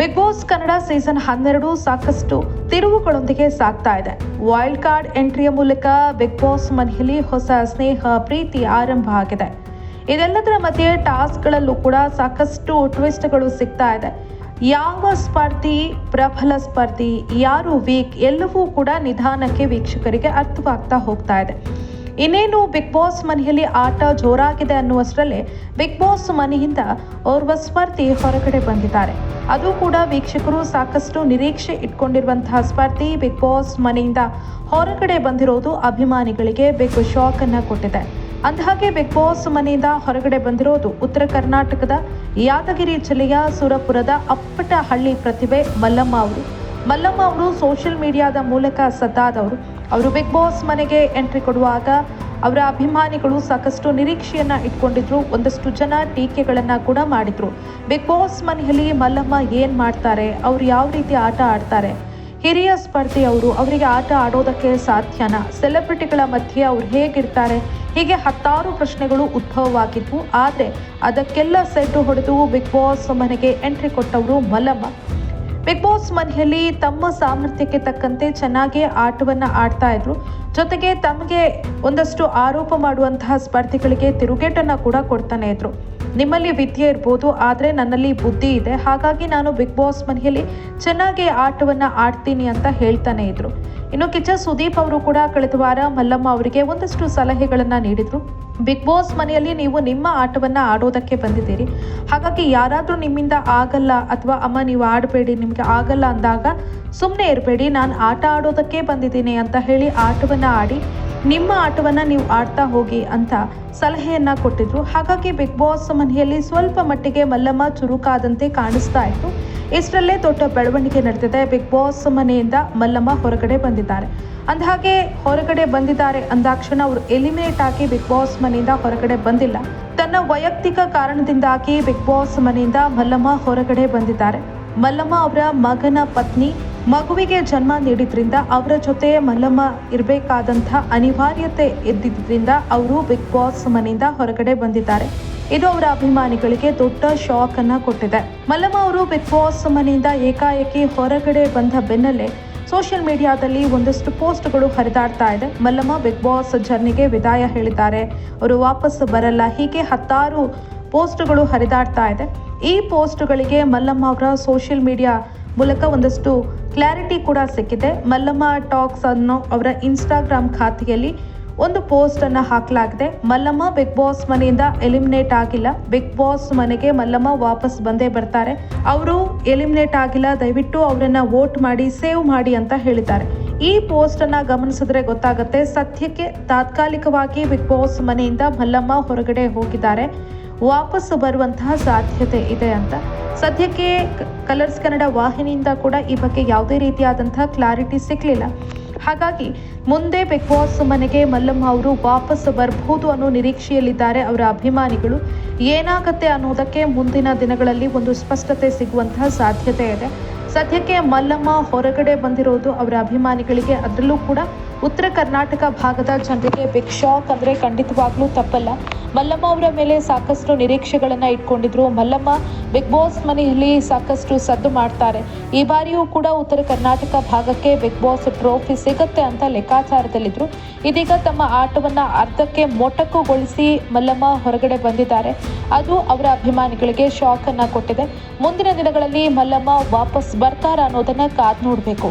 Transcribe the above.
Big boss Kannada season ಹನ್ನೆರಡು ಸಾಕಷ್ಟು ತಿರುವುಗಳೊಂದಿಗೆ ಸಾಗ್ತಾ ಇದೆ. ವೈಲ್ಡ್ ಕಾರ್ಡ್ ಎಂಟ್ರಿಯ ಮೂಲಕ ಬಿಗ್ ಬಾಸ್ ಮನೆಯಲ್ಲಿ ಹೊಸ ಸ್ನೇಹ, ಪ್ರೀತಿ ಆರಂಭ ಆಗಿದೆ. ಇದೆಲ್ಲದರ ಮಧ್ಯೆ ಟಾಸ್ಕ್ಗಳಲ್ಲೂ ಕೂಡ ಸಾಕಷ್ಟು ಟ್ವಿಸ್ಟ್ಗಳು ಸಿಗ್ತಾ ಇದೆ. ಯಾವ ಸ್ಪರ್ಧಿ, ಪ್ರಬಲ ಸ್ಪರ್ಧಿ, ಯಾರು ವೀಕ್, ಎಲ್ಲವೂ ಕೂಡ ನಿಧಾನಕ್ಕೆ ವೀಕ್ಷಕರಿಗೆ ಅರ್ಥವಾಗ್ತಾ ಹೋಗ್ತಾ ಇದೆ. ಇನ್ನೇನು ಬಿಗ್ ಬಾಸ್ ಮನೆಯಲ್ಲಿ ಆಟ ಜೋರಾಗಿದೆ ಅನ್ನುವಷ್ಟರಲ್ಲೇ ಬಿಗ್ ಬಾಸ್ ಮನೆಯಿಂದ ಓರ್ವ ಸ್ಪರ್ಧಿ ಹೊರಗಡೆ ಬಂದಿದ್ದಾರೆ. ಅದು ಕೂಡ ವೀಕ್ಷಕರು ಸಾಕಷ್ಟು ನಿರೀಕ್ಷೆ ಇಟ್ಕೊಂಡಿರುವಂತಹ ಸ್ಪರ್ಧಿ ಬಿಗ್ ಬಾಸ್ ಮನೆಯಿಂದ ಹೊರಗಡೆ ಬಂದಿರೋದು ಅಭಿಮಾನಿಗಳಿಗೆ ಬಿಗ್ ಶಾಕ್ ಅನ್ನ ಕೊಟ್ಟಿದೆ. ಅಂದಹಾಗೆ ಬಿಗ್ ಬಾಸ್ ಮನೆಯಿಂದ ಹೊರಗಡೆ ಬಂದಿರೋದು ಉತ್ತರ ಕರ್ನಾಟಕದ ಯಾದಗಿರಿ ಜಿಲ್ಲೆಯ ಸುರಪುರದ ಅಪ್ಪಟಹಳ್ಳಿ ಪ್ರತಿಭೆ ಮಲ್ಲಮ್ಮ ಅವರು. ಮಲ್ಲಮ್ಮ ಅವರು ಸೋಷಿಯಲ್ ಮೀಡಿಯಾದ ಮೂಲಕ ಸದ್ದಾದವರು. ಅವರು ಬಿಗ್ ಬಾಸ್ ಮನೆಗೆ ಎಂಟ್ರಿ ಕೊಡುವಾಗ ಅವರ ಅಭಿಮಾನಿಗಳು ಸಾಕಷ್ಟು ನಿರೀಕ್ಷೆಯನ್ನ ಇಟ್ಕೊಂಡಿದ್ರು. ಒಂದಷ್ಟು ಜನ ಟೀಕೆಗಳನ್ನ ಕೂಡ ಮಾಡಿದ್ರು. ಬಿಗ್ ಬಾಸ್ ಮನೆಯಲ್ಲಿ ಮಲ್ಲಮ್ಮ ಏನು ಮಾಡ್ತಾರೆ? ಅವ್ರು ಯಾವ ರೀತಿ ಆಟ ಆಡ್ತಾರೆ? ಹಿರಿಯ ಸ್ಪರ್ಧಿ ಅವರು ಅವರಿಗೆ ಆಟ ಆಡೋದಕ್ಕೆ ಸಾಧ್ಯನಾ? ಸೆಲೆಬ್ರಿಟಿಗಳ ಮಧ್ಯೆ ಅವ್ರು ಹೇಗಿರ್ತಾರೆ? ಹೀಗೆ ಹತ್ತಾರು ಪ್ರಶ್ನೆಗಳು ಉದ್ಭವವಾಗಿದ್ವು. ಆದರೆ ಅದಕ್ಕೆಲ್ಲ ಸೆಟ್ಟು ಹೊಡೆದು ಬಿಗ್ ಬಾಸ್ ಮನೆಗೆ ಎಂಟ್ರಿ ಕೊಟ್ಟವರು ಮಲ್ಲಮ್ಮ. ಬಿಗ್ ಬಾಸ್ ಮನೆಯಲ್ಲಿ ತಮ್ಮ ಸಾಮರ್ಥ್ಯಕ್ಕೆ ತಕ್ಕಂತೆ ಚೆನ್ನಾಗಿ ಆಟವನ್ನ ಆಡ್ತಾ ಇದ್ರು. ಜೊತೆಗೆ ತಮಗೆ ಒಂದಷ್ಟು ಆರೋಪ ಮಾಡುವಂತಹ ಸ್ಪರ್ಧಿಗಳಿಗೆ ತಿರುಗೇಟನ್ನು ಕೂಡ ಕೊಡ್ತಾನೆ ಇದ್ರು. ನಿಮ್ಮಲ್ಲಿ ವಿದ್ಯೆ ಇರ್ಬೋದು, ಆದರೆ ನನ್ನಲ್ಲಿ ಬುದ್ಧಿ ಇದೆ. ಹಾಗಾಗಿ ನಾನು ಬಿಗ್ ಬಾಸ್ ಮನೆಯಲ್ಲಿ ಚೆನ್ನಾಗಿ ಆಟವನ್ನ ಆಡ್ತೀನಿ ಅಂತ ಹೇಳ್ತಾನೆ ಇದ್ರು. ಇನ್ನು ಕಿಚ್ಚ ಸುದೀಪ್ ಅವರು ಕೂಡ ಕಳೆದ ವಾರ ಮಲ್ಲಮ್ಮ ಅವರಿಗೆ ಒಂದಷ್ಟು ಸಲಹೆಗಳನ್ನ ನೀಡಿದ್ರು. ಬಿಗ್ ಬಾಸ್ ಮನೆಯಲ್ಲಿ ನೀವು ನಿಮ್ಮ ಆಟವನ್ನ ಆಡೋದಕ್ಕೆ ಬಂದಿದ್ದೀರಿ. ಹಾಗಾಗಿ ಯಾರಾದರೂ ನಿಮ್ಮಿಂದ ಆಗಲ್ಲ ಅಥವಾ ಅಮ್ಮ ನೀವು ಆಡಬೇಡಿ, ನಿಮಗೆ ಆಗಲ್ಲ ಅಂದಾಗ ಸುಮ್ಮನೆ ಇರಬೇಡಿ, ನಾನು ಆಟ ಆಡೋದಕ್ಕೆ ಬಂದಿದ್ದೀನಿ ಅಂತ ಹೇಳಿ ಆಟವನ್ನ ಆಡಿ ನಿಮ್ಮ ಆಟವನ್ನು ನೀವು ಆಡ್ತಾ ಹೋಗಿ ಅಂತ ಸಲಹೆಯನ್ನ ಕೊಟ್ಟಿದ್ರು. ಹಾಗಾಗಿ ಬಿಗ್ ಬಾಸ್ ಮನೆಯಲ್ಲಿ ಸ್ವಲ್ಪ ಮಟ್ಟಿಗೆ ಮಲ್ಲಮ್ಮ ಚುರುಕಾದಂತೆ ಕಾಣಿಸ್ತಾ ಇತ್ತು. ಇಷ್ಟರಲ್ಲೇ ದೊಡ್ಡ ಬೆಳವಣಿಗೆ ನಡೆದಿದೆ. ಬಿಗ್ ಬಾಸ್ ಮನೆಯಿಂದ ಮಲ್ಲಮ್ಮ ಹೊರಗಡೆ ಬಂದಿದ್ದಾರೆ. ಅಂದಹಾಗೆ ಹೊರಗಡೆ ಬಂದಿದ್ದಾರೆ ಅಂದಾಕ್ಷಣ ಅವರು ಎಲಿಮಿನೇಟ್ ಆಗಿ ಬಿಗ್ ಬಾಸ್ ಮನೆಯಿಂದ ಹೊರಗಡೆ ಬಂದಿಲ್ಲ. ತನ್ನ ವೈಯಕ್ತಿಕ ಕಾರಣದಿಂದಾಗಿ ಬಿಗ್ ಬಾಸ್ ಮನೆಯಿಂದ ಮಲ್ಲಮ್ಮ ಹೊರಗಡೆ ಬಂದಿದ್ದಾರೆ. ಮಲ್ಲಮ್ಮ ಅವರ ಮಗನ ಪತ್ನಿ ಮಗುವಿಗೆ ಜನ್ಮ ನೀಡಿದ್ರಿಂದ ಅವರ ಜೊತೆ ಮಲ್ಲಮ್ಮ ಇರಬೇಕಾದಂಥ ಅನಿವಾರ್ಯತೆ ಇದ್ದಿದ್ದರಿಂದ ಅವರು ಬಿಗ್ ಬಾಸ್ ಮನೆಯಿಂದ ಹೊರಗಡೆ ಬಂದಿದ್ದಾರೆ. ಇದು ಅವರ ಅಭಿಮಾನಿಗಳಿಗೆ ದೊಡ್ಡ ಶಾಕ್ ಅನ್ನ ಕೊಟ್ಟಿದೆ. ಮಲ್ಲಮ್ಮ ಅವರು ಬಿಗ್ ಬಾಸ್ ಮನೆಯಿಂದ ಏಕಾಏಕಿ ಹೊರಗಡೆ ಬಂದ ಬೆನ್ನಲ್ಲೇ ಸೋಷಿಯಲ್ ಮೀಡಿಯಾದಲ್ಲಿ ಒಂದಷ್ಟು ಪೋಸ್ಟ್ಗಳು ಹರಿದಾಡ್ತಾ ಇದೆ. ಮಲ್ಲಮ್ಮ ಬಿಗ್ ಬಾಸ್ ಜರ್ನಿಗೆ ವಿದಾಯ ಹೇಳಿದ್ದಾರೆ. ಅವರು ವಾಪಸ್ ಬರಲ್ಲ. ಹೀಗೆ ಹತ್ತಾರು ಪೋಸ್ಟ್ಗಳು ಹರಿದಾಡ್ತಾ ಇದೆ. ಈ ಪೋಸ್ಟ್ಗಳಿಗೆ ಮಲ್ಲಮ್ಮ ಅವರ ಸೋಷಿಯಲ್ ಮೀಡಿಯಾ ಮೂಲಕ ಒಂದಷ್ಟು ಕ್ಲಾರಿಟಿ ಕೂಡ ಸಿಕ್ಕಿದೆ. ಮಲ್ಲಮ್ಮ ಟಾಕ್ಸ್ ಅನ್ನೋ ಅವರ ಇನ್ಸ್ಟಾಗ್ರಾಮ್ ಖಾತೆಯಲ್ಲಿ ಒಂದು ಪೋಸ್ಟ್ ಅನ್ನು ಹಾಕಲಾಗಿದೆ. ಮಲ್ಲಮ್ಮ ಬಿಗ್ ಬಾಸ್ ಮನೆಯಿಂದ ಎಲಿಮಿನೇಟ್ ಆಗಿಲ್ಲ. ಬಿಗ್ ಬಾಸ್ ಮನೆಗೆ ಮಲ್ಲಮ್ಮ ವಾಪಸ್ ಬಂದೇ ಬರ್ತಾರೆ. ಅವರು ಎಲಿಮಿನೇಟ್ ಆಗಿಲ್ಲ. ದಯವಿಟ್ಟು ಅವರನ್ನ ವೋಟ್ ಮಾಡಿ ಸೇವ್ ಮಾಡಿ ಅಂತ ಹೇಳಿದ್ದಾರೆ. ಈ ಪೋಸ್ಟ್ ಅನ್ನ ಗಮನಿಸಿದ್ರೆ ಗೊತ್ತಾಗುತ್ತೆ, ಸದ್ಯಕ್ಕೆ ತಾತ್ಕಾಲಿಕವಾಗಿ ಬಿಗ್ ಬಾಸ್ ಮನೆಯಿಂದ ಮಲ್ಲಮ್ಮ ಹೊರಗಡೆ ಹೋಗಿದ್ದಾರೆ. ವಾಪಸ್ ಬರುವಂತಹ ಸಾಧ್ಯತೆ ಇದೆ ಅಂತ. ಸದ್ಯಕ್ಕೆ ಕಲರ್ಸ್ ಕನ್ನಡ ವಾಹಿನಿಯಿಂದ ಕೂಡ ಈ ಬಗ್ಗೆ ಯಾವುದೇ ರೀತಿಯಾದಂತಹ ಕ್ಲಾರಿಟಿ ಸಿಗಲಿಲ್ಲ. ಹಾಗಾಗಿ ಮುಂದೆ ಬಿಗ್ ಬಾಸ್ ಮನೆಗೆ ಮಲ್ಲಮ್ಮ ಅವರು ವಾಪಸ್ ಬರಬಹುದು ಅನ್ನೋ ನಿರೀಕ್ಷೆಯಲ್ಲಿದ್ದಾರೆ ಅವರ ಅಭಿಮಾನಿಗಳು. ಏನಾಗುತ್ತೆ ಅನ್ನೋದಕ್ಕೆ ಮುಂದಿನ ದಿನಗಳಲ್ಲಿ ಒಂದು ಸ್ಪಷ್ಟತೆ ಸಿಗುವಂತಹ ಸಾಧ್ಯತೆ ಇದೆ. ಸದ್ಯಕ್ಕೆ ಮಲ್ಲಮ್ಮ ಹೊರಗಡೆ ಬಂದಿರೋದು ಅವರ ಅಭಿಮಾನಿಗಳಿಗೆ ಅದರಲ್ಲೂ ಕೂಡ ಉತ್ತರ ಕರ್ನಾಟಕ ಭಾಗದ ಜನರಿಗೆ ಬಿಗ್ ಶಾಕ್ ಅಂದರೆ ಖಂಡಿತವಾಗ್ಲೂ ತಪ್ಪಲ್ಲ. ಮಲ್ಲಮ್ಮ ಅವರ ಮೇಲೆ ಸಾಕಷ್ಟು ನಿರೀಕ್ಷೆಗಳನ್ನು ಇಟ್ಕೊಂಡಿದ್ರು. ಮಲ್ಲಮ್ಮ ಬಿಗ್ ಬಾಸ್ ಮನೆಯಲ್ಲಿ ಸಾಕಷ್ಟು ಸದ್ದು ಮಾಡ್ತಾರೆ. ಈ ಬಾರಿಯೂ ಕೂಡ ಉತ್ತರ ಕರ್ನಾಟಕ ಭಾಗಕ್ಕೆ ಬಿಗ್ ಬಾಸ್ ಟ್ರೋಫಿ ಸಿಗುತ್ತೆ ಅಂತ ಲೆಕ್ಕಾಚಾರದಲ್ಲಿದ್ರು. ಇದೀಗ ತಮ್ಮ ಆಟವನ್ನು ಅರ್ಧಕ್ಕೆ ಮೊಟಕುಗೊಳಿಸಿ ಮಲ್ಲಮ್ಮ ಹೊರಗಡೆ ಬಂದಿದ್ದಾರೆ. ಅದು ಅವರ ಅಭಿಮಾನಿಗಳಿಗೆ ಶಾಕ್ ಅನ್ನ ಕೊಟ್ಟಿದೆ. ಮುಂದಿನ ದಿನಗಳಲ್ಲಿ ಮಲ್ಲಮ್ಮ ವಾಪಸ್ ಬರ್ತಾರ ಅನ್ನೋದನ್ನ ಕಾದ್ ನೋಡಬೇಕು.